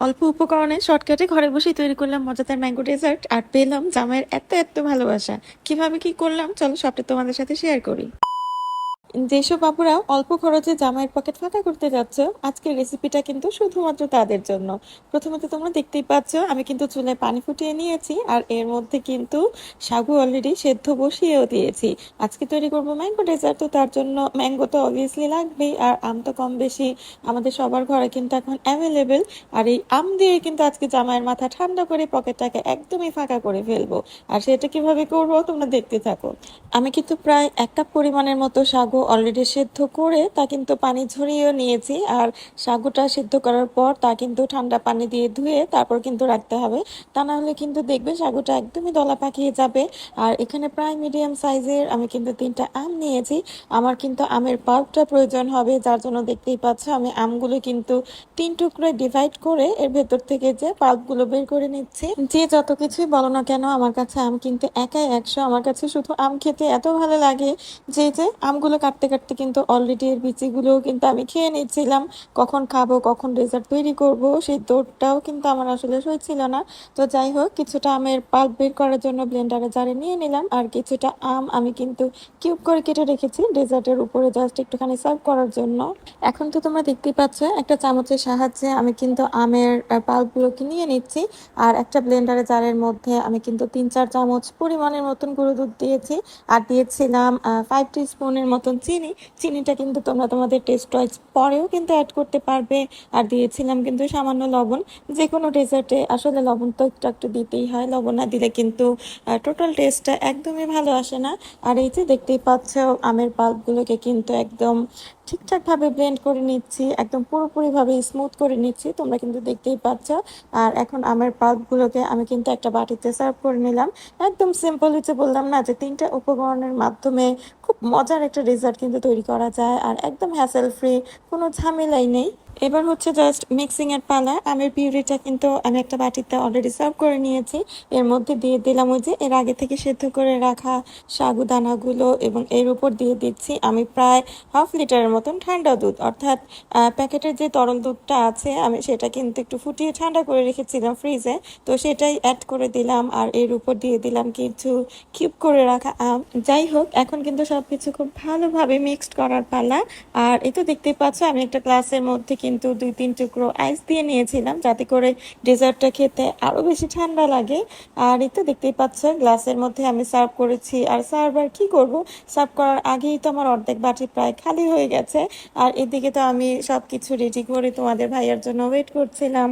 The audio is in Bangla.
অল্প উপকরণে শর্টকাটে ঘরে বসেই তৈরি করলাম মজাদার ম্যাঙ্গো ডেজার্ট আর পেলাম জামাইয়ের এত এত ভালোবাসা। কীভাবে কি করলাম? চলো সবটা তোমাদের সাথে শেয়ার করি। যেসব বাবুরা অল্প খরচে জামাইয়ের পকেট ফাঁকা করতে যাচ্ছ, আজকের রেসিপিটা কিন্তু শুধুমাত্র তাদের জন্য। প্রথমে তো তোমরা দেখতেই পাচ্ছ, আমি কিন্তু চুলায় পানি ফুটিয়ে নিয়েছি আর এর মধ্যে কিন্তু সাগু অলরেডি সেদ্ধ বসিয়েও দিয়েছি। আজকে তৈরি করব ম্যাঙ্গো ডেজার্ট তো তার জন্য ম্যাঙ্গো তো অবভিয়াসলি লাগবেই আর আম তো কম বেশি আমাদের সবার ঘরে কিন্তু এখন অ্যাভেলেবেল আর এই আম দিয়ে কিন্তু আজকে জামাইয়ের মাথা ঠান্ডা করে পকেটটাকে একদমই ফাঁকা করে ফেলব। আর সেটা কীভাবে করব তোমরা দেখতে থাকো। আমি কিন্তু প্রায় এক কাপ পরিমাণের মতো সাগু অলরেডি সেদ্ধ করে তা কিন্তু পানি ঝরিয়েও নিয়েছি। আর সাগুটা সিদ্ধ করার পর তা কিন্তু ঠান্ডা পানি দিয়ে ধুয়ে তারপর কিন্তু রাখতে হবে। তা না হলে কিন্তু দেখবে সাগুটা একদমই দলা পাকিয়ে যাবে। আর এখানে প্রায় মিডিয়াম সাইজের আমি কিন্তু তিনটা আম নিয়েছি। আমার কিন্তু আমের পাল্পটা প্রয়োজন হবে, যার জন্য দেখতেই পাচ্ছ আমি আমগুলো কিন্তু তিন টুকরোয় ডিভাইড করে এর ভেতর থেকে যে পাল্পগুলো বের করে নিচ্ছি। যে যত কিছুই বলো না কেন, আমার কাছে আম কিন্তু একাই একশো। আমার কাছে শুধু আম খেতে এত ভালো লাগে যে যে আমগুলো কাটতে কাটতে কিন্তু অলরেডি এর বিচিগুলোও কিন্তু আমি খেয়ে নিচ্ছিলাম। কখন খাব, কখন ডেজার্ট তৈরি করব, সেই দৌড়টাও কিন্তু আমার আসলে সইছিল না। তো যাই হোক, কিছুটা আমের পাল্প বের করার জন্য ব্লেন্ডারে জারে নিয়ে নিলাম। আর কিছুটা আম আমি কিন্তু কিউব করে কেটে রেখেছি ডেজার্টের উপরে জাস্ট একটুখানি সার্ভ করার জন্য। এখন তো তোমরা দেখতেই পাচ্ছ, একটা চামচের সাহায্যে আমি কিন্তু আমের পাল্পগুলোকে নিয়ে নিচ্ছি। আর একটা ব্লেন্ডারে জারের মধ্যে আমি কিন্তু তিন চার চামচ পরিমাণের মতন গুঁড়ো দুধ দিয়েছি। আর দিয়েছিলাম ফাইভ টি স্পুনের মতন চিনি, চিনিটা কিন্তু তোমরা তোমাদের টেস্ট ওয়াইজ পরেও কিন্তু অ্যাড করতে পারবে। আর দিয়েছিলাম কিন্তু সামান্য লবণ যে কোনো ডেজার্টে আসলে লবণ তো একটু একটু দিতেই হয়, লবণ না দিলে কিন্তু টোটাল টেস্টটা একদমই ভালো আসে না। আর এই যে দেখতেই পাচ্ছ, আমের পাল্পগুলোকে কিন্তু একদম ঠিকঠাকভাবে ব্লেন্ড করে নিচ্ছি, একদম পুরোপুরিভাবে স্মুথ করে নিচ্ছি, তোমরা কিন্তু দেখতেই পাচ্ছ। আর এখন আমের পাল্পগুলোকে আমি কিন্তু একটা বাটিতে সার্ভ করে নিলাম। একদম সিম্পল হচ্ছে বললাম না যে তিনটা উপকরণের মাধ্যমে খুব মজার একটা রেজাল্ট কিন্তু তৈরি করা যায়। আর একদম হ্যাসেল ফ্রি কোনো ঝামেলাই নেই। এবার হচ্ছে জাস্ট মিক্সিং এর পালা। আমের পিউরিটা কিন্তু আমি একটা বাটিতে অলরেডি সার্ভ করে নিয়েছি। এর মধ্যে দিয়ে দিলাম ওই যে এর আগে থেকে সেদ্ধ করে রাখা সাগুদানাগুলো এবং এর উপর দিয়ে দিচ্ছি আমি প্রায় হাফ লিটারের মতন ঠান্ডা দুধ। অর্থাৎ প্যাকেটের যে তরল দুধটা আছে, আমি সেটা কিন্তু একটু ফুটিয়ে ঠান্ডা করে রেখেছিলাম ফ্রিজে তো সেটাই অ্যাড করে দিলাম আর এর উপর দিয়ে দিলাম কিছু কিউব করে রাখা আম। যাই হোক, এখন কিন্তু সব কিছু খুব ভালোভাবে মিক্সড করার পালা। আর এই তো দেখতেই পাচ্ছ, আমি একটা গ্লাসের মধ্যে কিন্তু দুই, তিন টুকরো আইস দিয়ে নিয়েছিলাম। যাতে করে ডেজার্টটা খেতে আরও বেশি ঠান্ডা লাগে। আর এই তো দেখতেই পাচ্ছ গ্লাসের মধ্যে আমি সার্ভ করেছি। আর সার্ভ আর কী করব? সার্ভ করার আগেই তো আমার অর্ধেক বাটি প্রায় খালি হয়ে গেছে। আর এদিকে তো আমি সব কিছু রেডি করে তোমাদের ভাইয়ার জন্য ওয়েট করছিলাম।